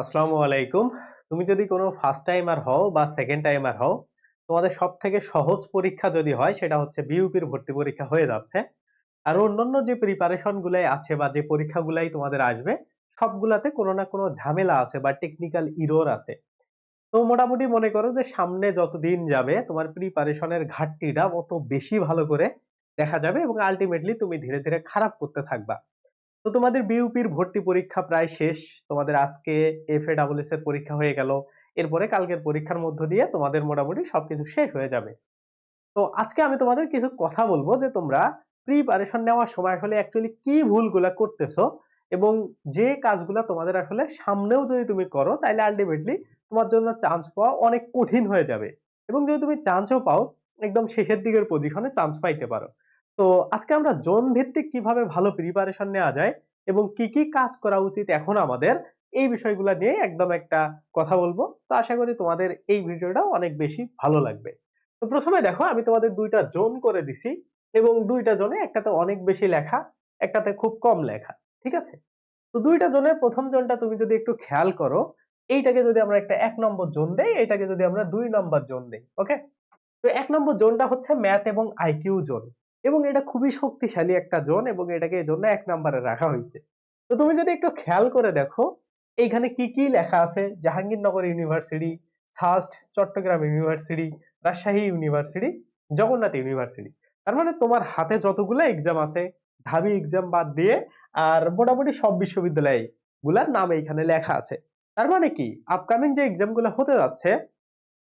আসসালামু আলাইকুম। তুমি যদি কোনো ফার্স্ট টাইমার হও বা সেকেন্ড টাইমার হও, তোমাদের সব থেকে সহজ পরীক্ষা যদি হয়, সেটা হচ্ছে বিউপির ভর্তি পরীক্ষা হয়ে যাচ্ছে। আর অন্যান্য যে প্রিপারেশন গুলাই আছে বা যে পরীক্ষাগুলাই তোমাদের আসবে, সবগুলাতে কোনো না কোনো ঝামেলা আছে বা টেকনিক্যাল ইরোর আছে। তো মোটামুটি মনে করো যে সামনে যত দিন যাবে, তোমার প্রিপারেশনের ঘাটতিটা অত বেশি ভালো করে দেখা যাবে এবং আলটিমেটলি তুমি ধীরে ধীরে খারাপ করতে থাকবা। তো তোমাদের বিউপির ভর্তি পরীক্ষা প্রায় শেষ। তোমাদের আজকে এফ এ ডাবলএস এর পরীক্ষা হয়ে গেল। এরপরে কালকের পরীক্ষার মধ্য দিয়ে তোমাদের মোটামুটি সবকিছু শেষ হয়ে যাবে। তো আজকে আমি তোমাদের কিছু কথা বলব যে তোমরা প্রিপারেশন নেওয়ার সময় আসলে অ্যাকচুয়ালি কি ভুলগুলা করতেছো এবং যে কাজগুলা তোমাদের আসলে সামনেও যদি তুমি করো তাহলে আলটিমেটলি তোমার জন্য চান্স পাওয়া অনেক কঠিন হয়ে যাবে। এবং যদি তুমি চান্সও পাও, একদম শেষের দিকের পজিশনে চান্স পাইতে পারো। তো আজকে আমরা জোন ভিত্তিক কীভাবে ভালো প্রিপারেশন নেওয়া যায় এবং কি কি কাজ করা উচিত এখন আমাদের, এই বিষয়গুলো নিয়ে একদম একটা কথা বলব। তো আশা করি তোমাদের এই ভিডিওটা অনেক বেশি ভালো লাগবে। তো প্রথমে দেখো, আমি তোমাদের দুইটা জোন করে দিছি এবং দুইটা জোনে একটাতে অনেক বেশি লেখা, একটাতে খুব কম লেখা, ঠিক আছে? তো দুইটা জোনের প্রথম জোনটা তুমি যদি একটু খেয়াল করো, এইটাকে যদি আমরা একটা এক নম্বর জোন দেই, এটাকে যদি আমরা দুই নম্বর জোন দেই ওকে তো এক নম্বর জোনটা হচ্ছে ম্যাথ এবং আইকিউ জোন। এবং এটা খুবই শক্তিশালী একটা জোন এবং এটাকে এই জন্য এক নম্বরে রাখা হয়েছে। তো তুমি যদি একটু খেয়াল করে দেখো, এইখানে কি কি লেখা আছে? Jahangirnagar university SUST Chattogram university, Rajshahi university, Jagannath university. তার মানে তোমার হাতে যতগুলো এক্সাম আছে ঢাবি এক্সাম বাদ দিয়ে আর মোটামুটি সব বিশ্ববিদ্যালয়গুলার নাম এইখানে লেখা আছে। তার মানে কি? আপকামিং যে এক্সামগুলো হতে যাচ্ছে,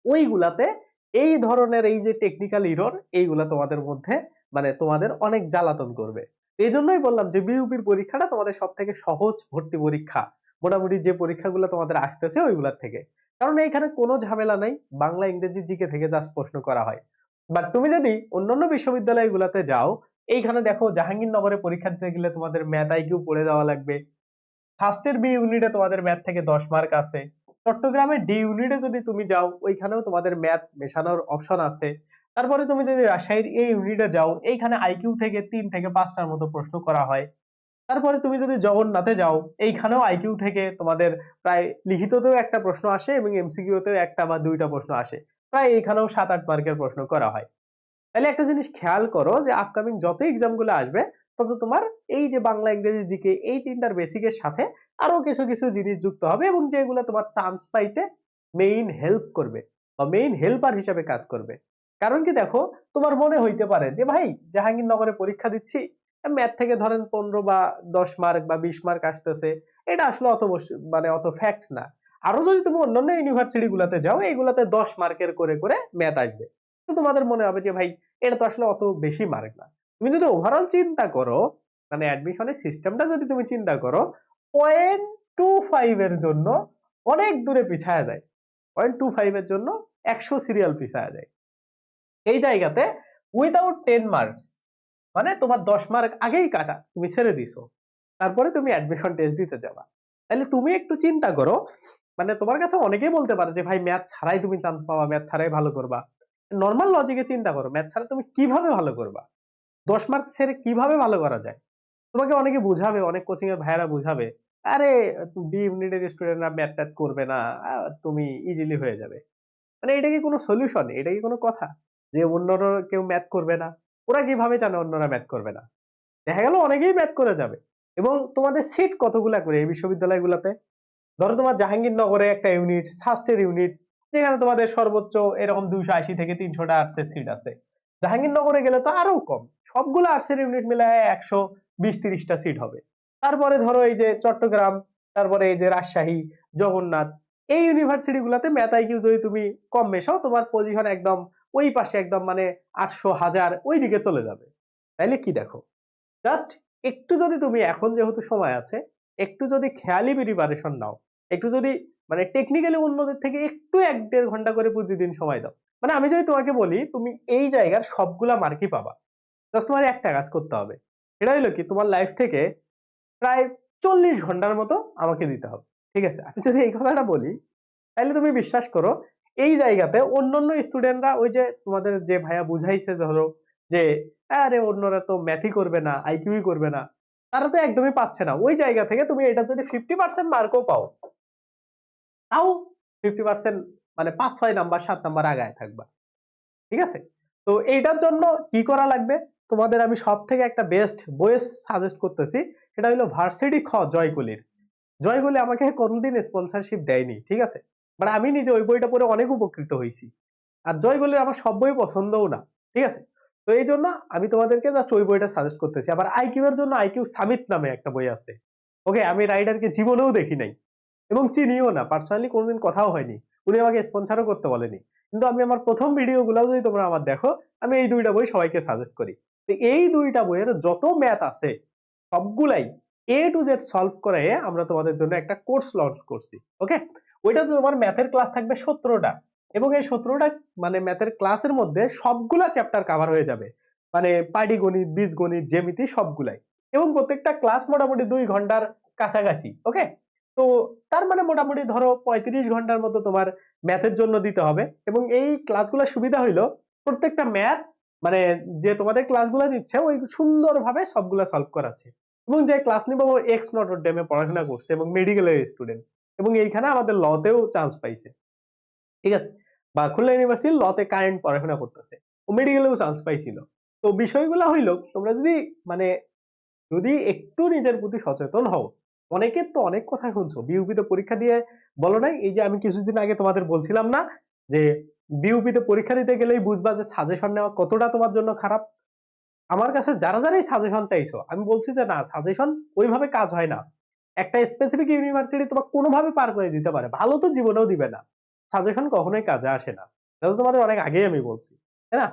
ওইগুলাতে এই ধরনের এই যে টেকনিক্যাল ইরর এইগুলা তোমাদের মধ্যে মানে তোমাদের অনেক জ্বালাতন করবে। এই জন্যই বললাম যে বিউপির পরীক্ষাটা তোমাদের সব থেকে সহজ ভর্তি পরীক্ষা। মোটামুটি যে পরীক্ষাগুলো তোমাদের আসতেছে ওইগুলার থেকে। কারণ এইখানে কোনো ঝামেলা নাই, বাংলা, ইংরেজি জিকে থেকে জাস্ট প্রশ্ন করা হয়। বাট তুমি যদি অন্যান্য বিশ্ববিদ্যালয়গুলোতে যাও, এইখানে দেখো জাহাঙ্গীরনগরে পরীক্ষা দিতে গেলে তোমাদের ম্যাথ আইকিউ পড়ে যাওয়া লাগবে। ফার্স্টের বি ইউনিটে তোমাদের ম্যাথ থেকে দশ মার্ক আছে চট্টগ্রামের ডি ইউনিটে যদি তুমি যাও, ওইখানেও তোমাদের ম্যাথ মেশানোর অপশন আছে। তারপরে তুমি যদি রাজশাহীর এই ইউনিটে যাও, এইখানে আইকিউ থেকে তিন থেকে পাঁচটার মতো প্রশ্ন করা হয়। তারপরে তুমি যদি জগন্নাথে যাও, এইখানেও আইকিউ থেকে তোমাদের প্রায় লিখিততেও একটা প্রশ্ন আসে এবং এমসিকিউতেও একটা বা দুইটা প্রশ্ন আসে। প্রায় এইখানেও সাত আট মার্কের প্রশ্ন করা হয়। তাহলে একটা জিনিস খেয়াল করো যে আপকামিং যত এক্সামগুলো আসবে, তত তোমার এই যে বাংলা, ইংরেজি জিকে এই তিনটার বেসিকের সাথে আরও কিছু কিছু জিনিস যুক্ত হবে এবং যেগুলো তোমার চান্স পাইতে মেইন হেল্প করবে বা মেইন হেল্পার হিসাবে কাজ করবে। কারণ কি দেখো, তোমার মনে হইতে পারে যে, ভাই, জাহাঙ্গীরনগরে পরীক্ষা দিচ্ছি ম্যাথ থেকে ধরেন পনেরো বা দশ মার্ক বা বিশ মার্ক আসতেছে, এটা আসলে অত মানে অত ফ্যাক্ট না। আরও যদি তুমি অন্যান্য ইউনিভার্সিটি গুলাতে যাও, এইগুলাতে দশ মার্কের করে করে ম্যাথ আসবে। তো তোমাদের মনে হবে যে, ভাই, এটা তো আসলে অত বেশি মার্ক না। তুমি যদি ওভারঅল চিন্তা করো মানে অ্যাডমিশনের সিস্টেমটা যদি তুমি চিন্তা করো পয়েন্ট টু ফাইভ এর জন্য অনেক দূরে পিছায়া যায়। পয়েন্ট টু ফাইভ এর জন্য একশো সিরিয়াল পিছায়া যায়। এই জায়গাতে উইদাউট টেন মার্কস মানে তোমার দশ মার্ক আগেই কাটা, তুমি ছেড়ে দিছো। তারপরে তুমি অ্যাডমিশন টেস্ট দিতে যাবা। তাহলে তুমি একটু চিন্তা করো মানে তোমার কাছে অনেকেই বলতে পারে যে, ভাই ম্যাথ ছাড়াই তুমি চান্স পাবা ম্যাথ ছাড়াই ভালো করবা। নর্মাল লজিকে চিন্তা করো ম্যাথ ছাড়া তুমি কীভাবে ভালো করবা? দশ মার্ক ছেড়ে কীভাবে ভালো করা যায়? তোমাকে অনেকে বুঝাবে, অনেক কোচিং এর ভাইয়েরা বুঝাবে, আরে বি ইউনিটের স্টুডেন্টরা ম্যাথ ট্যাথ করবে না তুমি ইজিলি হয়ে যাবে। মানে এটা কি কোনো সলিউশন এটা কি কোনো কথা? যে অন্যরা কেউ ম্যাথ করবে না, ওরা কীভাবে জানে অন্যরা ম্যাথ করবে না? দেখা গেল অনেকেই ম্যাথ করে যাবে। এবং তোমাদের সিট কতগুলা করে এই বিশ্ববিদ্যালয়গুলোতে? ধরো তোমার জাহাঙ্গীরনগরে একটা ইউনিট সাস্টের ইউনিট যেখানে তোমাদের সর্বোচ্চ এরকম দুইশো আশি থেকে তিনশোটা আর্টসের সিট আছে। জাহাঙ্গীরনগরে গেলে তো আরও কম। সবগুলো আর্টসের ইউনিট মিলায় একশো বিশ তিরিশটা সিট হবে। তারপরে ধরো এই যে চট্টগ্রাম, তারপরে এই যে রাজশাহী, জগন্নাথ, এই ইউনিভার্সিটি গুলাতে ম্যাথ আইকিউ যদি তুমি কম মেশাও, তোমার পজিশন একদম ওই পাশে একদম মানে আটশো হাজার ওই দিকে চলে যাবে। তাইলে কি দেখো? জাস্ট একটু যদি তুমি এখন যেহেতু সময় আছে, একটু যদি খেয়ালি প্রিপারেশন নাও, একটু যদি মানে টেকনিক্যালি অন্যদের থেকে একটু এক দেড় ঘণ্টা করে প্রতিদিন সময় দাও। মানে আমি যদি তোমাকে বলি, তুমি এই জায়গার সবগুলা মার্কই পাবা। জাস্ট তোমার একটা কাজ করতে হবে। এটা হলো কি? তোমার লাইফ থেকে প্রায় চল্লিশ ঘণ্টার মতো আমাকে দিতে হবে। ঠিক আছে? আমি যদি এই কথাটা বলি তাহলে তুমি বিশ্বাস করো এই জায়গাতে অন্যান্য স্টুডেন্টরা ওই যে তোমাদের যে ভাইয়া বুঝাইছে ধরো যে, আরে অন্যরা তো ম্যাথই করবে না আইকিউই করবে না। তারা তো একদমই পাচ্ছে না। ওই জায়গা থেকে তুমি এটা যদি ফিফটি পার্সেন্ট মার্কও পাও, তাও ফিফটি পার্সেন্ট মানে পাঁচ, ছয় নাম্বার, সাত নাম্বার আগায় থাকবা। ঠিক আছে? তো এইটার জন্য কি করা লাগবে? তোমাদের আমি সব থেকে একটা বেস্ট বয়েস সাজেস্ট করতেছি, সেটা হলো ভার্সিটি খ, জয়কুলির। জয়কুলি আমাকে কোনোদিন স্পন্সরশিপ দেয়নি, ঠিক আছে? বাট আমি নিজে ওই বইটা পড়ে অনেক উপকৃত হয়েছি। আর জয়কুলির আমার সব বই পছন্দও না, ঠিক আছে? তো এই জন্য আমি তোমাদেরকে জাস্ট ওই বইটা সাজেস্ট করতেছি। আবার আইকিউ এর জন্য আইকিউ সামিত নামে একটা বই আছে। ওকে আমি রাইডারকে জীবনেও দেখি নাই এবং চিনিও না পার্সোনালি কোনোদিন কথাও হয়নি। উনি আমাকে স্পন্সরও করতে বলেনি। কিন্তু আমি আমার প্রথম ভিডিও গুলো যদি তোমরা আমার দেখো, আমি এই দুইটা বই সবাইকে সাজেস্ট করি। তো এই দুইটা বইয়ের যত ম্যাথ আছে, সবগুলাই এ টু জেড সলভ করে আমরা তোমাদের জন্য একটা কোর্স লঞ্চ করছি। ওকে ওইটা তো তোমার ম্যাথের ক্লাস থাকবে সতেরোটা। এবং এই সতেরোটা মানে ম্যাথের ক্লাসের মধ্যে সবগুলা চ্যাপ্টার কাভার হয়ে যাবে। মানে পাটিগণিত, বীজগণিত, জ্যামিতি সবগুলাই। এবং প্রত্যেকটা ক্লাস মোটামুটি দুই ঘণ্টার কাছাকাছি ওকে তো তার মানে মোটামুটি ধরো পঁয়ত্রিশ ঘণ্টার মতো তোমার ম্যাথের জন্য দিতে হবে। এবং এই ক্লাসগুলোর সুবিধা হইল, প্রত্যেকটা ম্যাথ মানে যে তোমাদের ক্লাসগুলো দিচ্ছে, ওই সুন্দরভাবে সবগুলা সলভ করাচ্ছে। এবং যে ক্লাস নিব এক্স নটর ডেমে পড়াশোনা করছে, এবং মেডিকেলের স্টুডেন্ট এবং এইখানে আমাদের লতেও চান্স পাইছে। ঠিক আছে? বা খুলনা ইউনিভার্সিটি লতে কারেন্ট পড়াশোনা করতেছে। ও মেডিকেলেও চান্স পাইছিল। তো বিষয়গুলো হইল, তোমরা যদি মানে যদি একটু নিজের প্রতি সচেতন হও, অনেকের তো অনেক কথা শুনছো। বিউপিতে পরীক্ষা দিয়ে বলো নাই? এই যে আমি কিছুদিন আগে তোমাদের বলছিলাম না যে বিউপিতে পরীক্ষা দিতে গেলেই বুঝবা যে সাজেশন নেওয়া কতটা তোমার জন্য খারাপ? আমার কাছে যারা যারাই সাজেশন চাইছো, আমি বলছি যে না সাজেশন ওইভাবে কাজ হয় না। একটা স্পেসিফিক ইউনিভার্সিটি তোমাকে কোনোভাবে পার করে দিতে পারে। ভালো তো জীবনেও দিবে না। সাজেশন কখনোই কাজে আসে না। এটা তোমাদের অনেক আগেই আমি বলছি, তাই না?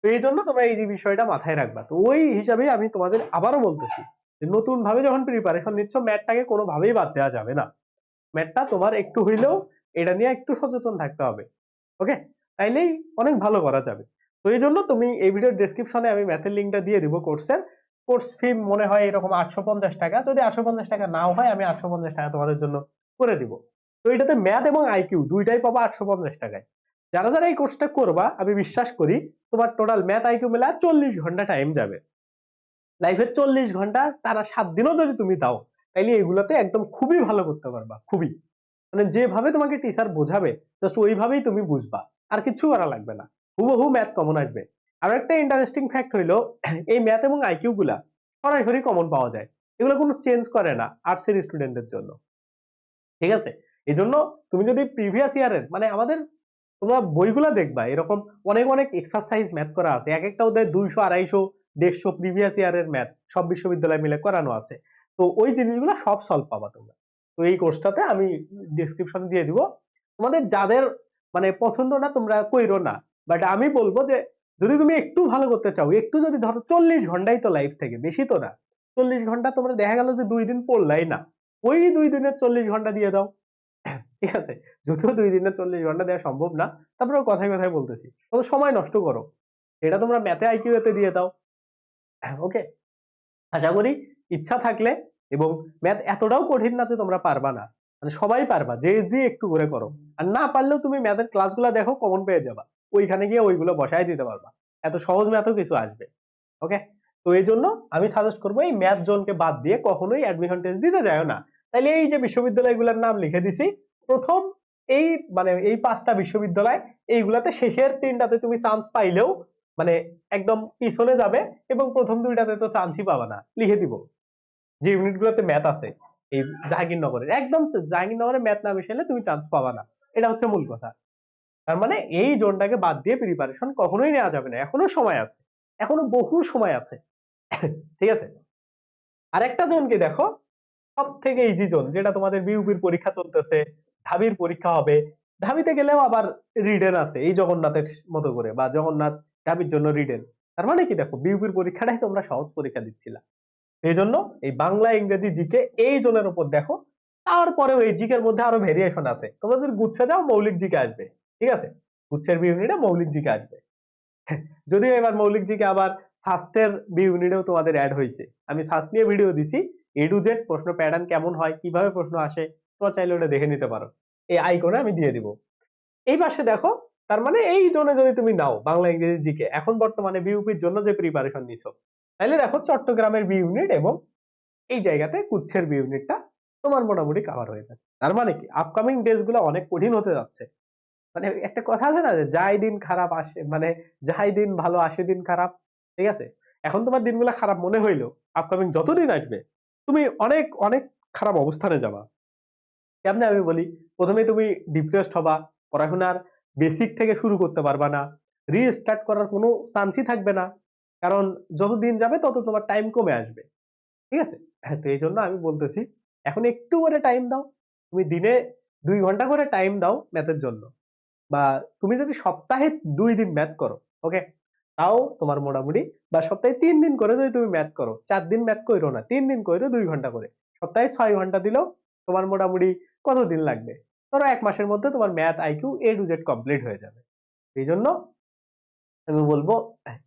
তো এই জন্য তোমরা এই যে বিষয়টা মাথায় রাখবা। তো ওই হিসাবেই আমি তোমাদের আবারও বলতেছি যে নতুন ভাবে যখন প্রিপারেশন নিচ্ছ ম্যাথটাকে কোনোভাবেই বাদ দেওয়া যাবে না। ম্যাথটা তোমার একটু হইলেও এটা নিয়ে একটু সচেতন থাকতে হবে। ওকে তাইলেই অনেক ভালো করা যাবে। তো এই জন্য তুমি এই ভিডিওর ডেসক্রিপশনে আমি ম্যাথের লিঙ্কটা দিয়ে দিব কোর্সের কোর্স ফি মনে হয় এরকম আটশো পঞ্চাশ টাকা। যদি আটশো পঞ্চাশ টাকা নাও হয়, আমি আটশো পঞ্চাশ টাকা তোমাদের জন্য করে দিব। তো এটাতে ম্যাথ এবং আইকিউ দুইটাই পাবো আটশো পঞ্চাশ টাকায়। যারা যারা এই কোর্সটা করবা, আমি বিশ্বাস করি তোমার টোটাল ম্যাথ আইকিউ মেলা চল্লিশ ঘণ্টা টাইম যাবে। লাইফের চল্লিশ ঘণ্টা, তারা সাত দিনও যদি তুমি দাও, তাইলে এগুলোতে একদম খুবই ভালো করতে পারবা, খুবই। মানে যেভাবে তোমাকে টিচার বোঝাবে জাস্ট ওইভাবেই তুমি বুঝবা, আর কিছু করা লাগবে না। হুবহু ম্যাথ কমন আসবে। আর একটা ইন্টারেস্টিং ফ্যাক্ট হইল, এই ম্যাথ এবং আইকিউ গুলা সরাসরি কমন পাওয়া যায়। এগুলো কোনো চেঞ্জ করে না আর্টস এর স্টুডেন্টদের জন্য। ঠিক আছে? এই জন্য তুমি যদি প্রিভিয়াস ইয়ারের মানে আমাদের তোমরা বইগুলা দেখবা, এরকম অনেক অনেক এক্সারসাইজ ম্যাথ করা আছে। এক একটা ওদের দুইশো, আড়াইশো, দেড়শো প্রিভিয়াস ইয়ারের ম্যাথ সব বিশ্ববিদ্যালয় মিলে করানো আছে। তো ওই জিনিসগুলো সব সলভ পাবা তোমরা। তো এই কোর্সটাতে আমি ডিসক্রিপশন দিয়ে দিব। তোমাদের যাদের মানে পছন্দ না তোমরা কইরো না। বাট আমি বলব যে যদি তুমি একটু ভালো করতে চাও, একটু যদি ধরো চল্লিশ ঘন্টাই তো লাইফ থেকে, বেশি তো না। চল্লিশ ঘণ্টা তোমরা দেখা গেল যে দুই দিন পড়লাই না। ওই দুই দিনের চল্লিশ ঘণ্টা দিয়ে দাও। ঠিক আছে? যদিও দুই দিনের চল্লিশ ঘণ্টা দেওয়া সম্ভব না তারপরে কথায় কথায় বলতেছি। তোমরা সময় নষ্ট করো। এটা তোমরা ম্যাথে আইকিউ এতে দিয়ে দাও। ওকে আশা করি ইচ্ছা থাকলে এবং ম্যাথ এতটাও কঠিন না যে তোমরা পারবা না। মানে সবাই পারবা, যে দিয়ে একটু করে করো। আর না পারলেও তুমি ম্যাথের ক্লাসগুলো দেখো কমন পেয়ে যাবা। ওইখানে গিয়ে ওইগুলো বসায় দিতে পারবা। এত সহজ ম্যাথও কিছু আসবে। ওকে তো এই জন্য আমি সাজেস্ট করব এই ম্যাথ জোনকে বাদ দিয়ে কখনোই অ্যাডমিশন টেস্ট দিতে যায় না। তাইলে এই যে বিশ্ববিদ্যালয়গুলোর নাম লিখে দিছি, প্রথম এই মানে এই পাঁচটা বিশ্ববিদ্যালয় এইগুলাতে শেষের তিনটাতে তুমি চান্স পাইলেও মানে একদম পিছনে যাবে এবং প্রথম দুইটাতে তো চান্সই পাবা না। লিখে দিব। যে ইউনিট গুলোতে ম্যাথ আছে, এই জাহাঙ্গীরনগরের। একদম জাহাঙ্গীরনগরে ম্যাথ না মিশালে তুমি চান্স পাবা না। এটা হচ্ছে মূল কথা। তার মানে এই জোনটাকে বাদ দিয়ে প্রিপারেশন কখনোই নেওয়া যাবে না। এখনও সময় আছে। এখনও বহু সময় আছে। ঠিক আছে? আরেকটা জোনকে দেখো। সব থেকে ইজি জোন যেটা তোমাদের বিউপির পরীক্ষা চলতেছে ঢাবির পরীক্ষা হবে। ঢাবিতে গেলেও আবার রিডেন আছে, এই জগন্নাথের মতো করে, বা জগন্নাথ ঢাবির জন্য রিডেন তার মানে কি দেখো বিউপির পরীক্ষাটাই তোমরা সহজ পরীক্ষা দিচ্ছিলা। এই জন্য এই বাংলা, ইংরেজি জিকে এই জোনের উপর দেখো। তারপরেও এই জিকের মধ্যে আরও ভেরিয়েশন আছে। তোমরা যদি গুচ্ছে যাও, মৌলিক জিকে আসবে। ঠিক আছে? গুচ্ছের বি ইউনিটে মৌলিক জিকে আসবে। যদিও এবার মৌলিক জিকে আবার সাস্টের বি ইউনিটেও তোমাদের অ্যাড হয়েছে। আমি সাস্ট নিয়ে ভিডিও দিছি। এ টু জেড প্রশ্ন প্যাটার্ন কেমন হয়? কীভাবে প্রশ্ন আসে? তোমরা চাইলে ওটা দেখে নিতে পারো। এই আইকনে আমি দিয়ে দিব। এই পাশে দেখো, তার মানে এই জোনে যদি তুমি নাও বাংলা, ইংরেজি জিকে, এখন বর্তমানে বিউপির জন্য যে প্রিপারেশন নিছো তাহলে দেখো চট্টগ্রামের বি ইউনিট এবং এই জায়গাতে কুচ্ছের বি ইউনিটটা তোমার মোটামুটি কাভার হয়ে যাবে। তার মানে কি? আপকামিং ডেজগুলো অনেক কঠিন হতে যাচ্ছে। মানে একটা কথা আছে না যে, যাই দিন খারাপ আসে মানে যাই দিন ভালো আসে, দিন খারাপ। ঠিক আছে? এখন তোমার দিনগুলো খারাপ মনে হইল আপকামিং যতদিন আসবে, তুমি অনেক অনেক খারাপ অবস্থানে যাবা। কেমনে আমি বলি, প্রথমে তুমি ডিপ্রেসড হবা, পড়াশোনার বেসিক থেকে শুরু করতে পারবা না রিস্টার্ট করার কোনো চান্সই থাকবে না, কারণ যত দিন যাবে তত তোমার টাইম কমে আসবে। ঠিক আছে? হ্যাঁ তো এই জন্য আমি বলতেছি, এখন একটু করে টাইম দাও, তুমি দিনে দুই ঘণ্টা করে টাইম দাও ম্যাথের জন্য। বা তুমি যদি সপ্তাহে দুই দিন ম্যাথ করো ওকে তাও তোমার মোটামুটি, বা সপ্তাহে তিন দিন করে যদি তুমি ম্যাথ করো, চার দিন ম্যাথ করো না, তিন দিন করো দুই ঘণ্টা করে। সপ্তাহে ছয় ঘণ্টা দিলেও তোমার মোটামুটি কত দিন লাগবে? ধরো এক মাসের মধ্যে তোমার math IQ A to Z complete হয়ে যাবে। এই জন্য আমি বলব,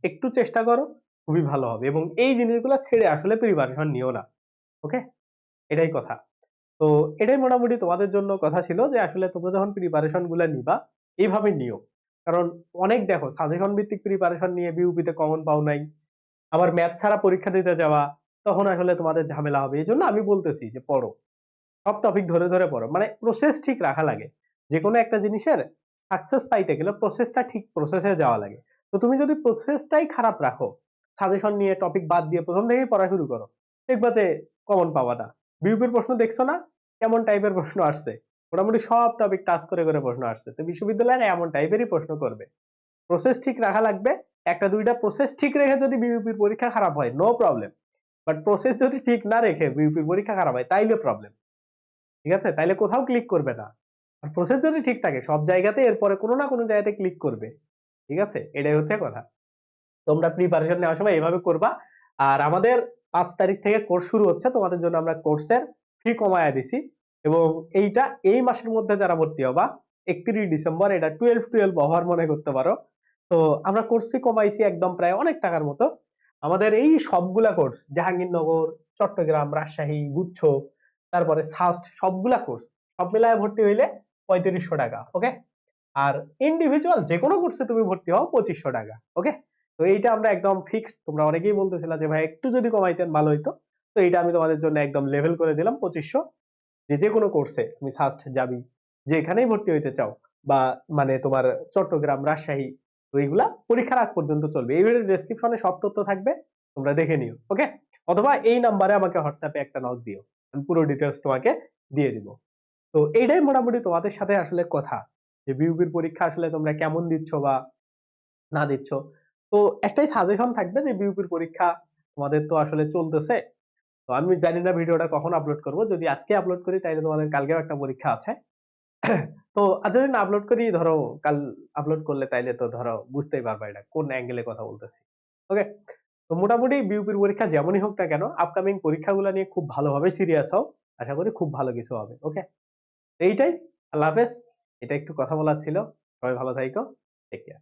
একটু চেষ্টা করো, খুবই ভালো হবে। এবং এই জিনিসগুলো ছেড়ে আসলে প্রিপারেশন নিও না ওকে এটাই কথা। তো এটাই মোটামুটি তোমাদের জন্য কথা ছিল যে আসলে তোমরা যখন প্রিপারেশনগুলা নিবা এইভাবে নিও কারণ অনেক দেখো সাজেশন ভিত্তিক প্রিপারেশন নিয়ে বিউপিতে কমন পাও নাই, আবার ম্যাথ ছাড়া পরীক্ষা দিতে যাওয়া, তখন আসলে তোমাদের ঝামেলা হবে। এই জন্য আমি বলতেছি যে পড়ো। সব টপিক ধরে ধরে পড়ো। মানে প্রসেস ঠিক রাখা লাগে। যে কোনো একটা জিনিসের সাকসেস পাইতে গেলে প্রসেসটা ঠিক প্রসেসে যাওয়া লাগে। তো তুমি যদি প্রসেসটাই খারাপ রাখো সাজেশন নিয়ে টপিক বাদ দিয়ে প্রথম থেকেই পড়া শুরু করো, দেখবা যে কমন পাওয়া না বিউপির প্রশ্ন দেখছ না? কেমন টাইপের প্রশ্ন আসছে? মোটামুটি সব টপিক টাচ করে করে প্রশ্ন আসছে। তো বিশ্ববিদ্যালয়ে এমন টাইপেরই প্রশ্ন করবে। প্রসেস ঠিক রাখা লাগবে। একটা দুইটা প্রসেস ঠিক রেখে যদি বিউপির পরীক্ষা খারাপ হয় নো প্রবলেম বাট প্রসেস যদি ঠিক না রেখে বিউপির পরীক্ষা খারাপ হয়, তাইলে প্রবলেম ঠিক আছে? তাইলে কোথাও ক্লিক করবে না। আর প্রসেস যদি ঠিক থাকে, সব জায়গাতে এরপরে কোনো না কোনো জায়গাতে ক্লিক করবে। ঠিক আছে? এটাই হচ্ছে কথা। তোমরা প্রিপারেশন নেওয়ার সময় এভাবে করবা। আর আমাদের পাঁচ তারিখ থেকে কোর্স শুরু হচ্ছে। তোমাদের জন্য আমরা কোর্সের ফি কমায়া দিছি। এবং এইটা এই মাসের মধ্যে যারা ভর্তি হবা, একত্রিশ ডিসেম্বর, এটা টুয়েলভ টুয়েলভ অফার মনে করতে পারো। তো আমরা কোর্স ফি কমাইছি একদম প্রায় অনেক টাকার মতো। আমাদের এই সবগুলা কোর্স জাহাঙ্গীরনগর, চট্টগ্রাম, রাজশাহী, গুচ্ছ, তারপরে সাস্ট সবগুলা কোর্স সব মিলায় ভর্তি হইলে পঁয়ত্রিশশো টাকা ওকে আর ইন্ডিভিজুয়াল যে কোনো কোর্সে তুমি ভর্তি হও পঁচিশশো টাকা ওকে তো এইটা আমরা একদম ফিক্সড তোমরা অনেকেই বলতেছিলা যে ভাই একটু যদি কমাইতেন ভালো হইতো। তো এইটা আমি তোমাদের জন্য একদম লেভেল করে দিলাম পঁচিশশো। যে যে কোনো কোর্সে তুমি সাস্ট যাবি, যেখানেই ভর্তি হইতে চাও বা মানে তোমার চট্টগ্রাম, রাজশাহী, তো এইগুলা পরীক্ষার আগ পর্যন্ত চলবে। এই ভিডিওর ডেসক্রিপশনে সব তথ্য থাকবে, তোমরা দেখে নিও ওকে অথবা এই নাম্বারে আমাকে হোয়াটসঅ্যাপে একটা নক দিও, আমি পুরো ডিটেলস তোমাকে দিয়ে দিব। তো এইটাই মোটামুটি তোমাদের সাথে আসলে কথা, যে বিউপির পরীক্ষা আসলে তোমরা কেমন দিচ্ছ বা না দিচ্ছ। তো একটাই সাজেশন থাকবে যে বিউপির পরীক্ষা তোমাদের তো আসলে চলতেছে তো আমি জানি না ভিডিওটা কখন আপলোড করব। যদি আজকে আপলোড করি তাহলে তোমাদের কালকেও একটা পরীক্ষা আছে। তো আর যদি না আপলোড করি, ধরো কাল আপলোড করলে তাইলে তো ধরো বুঝতেই পারবা এটা কোন অ্যাঙ্গেলে কথা বলতেছি। ওকে তো মোটামুটি বিউপির পরীক্ষা যেমনই হোক না কেন আপকামিং পরীক্ষাগুলো নিয়ে খুব ভালোভাবে সিরিয়াস হও। আশা করি খুব ভালো কিছু হবে। ওকে এইটাই। আল্লাহ হাফেজ। এটা একটু কথা বলার ছিল। সবাই ভালো থাইকো। Take care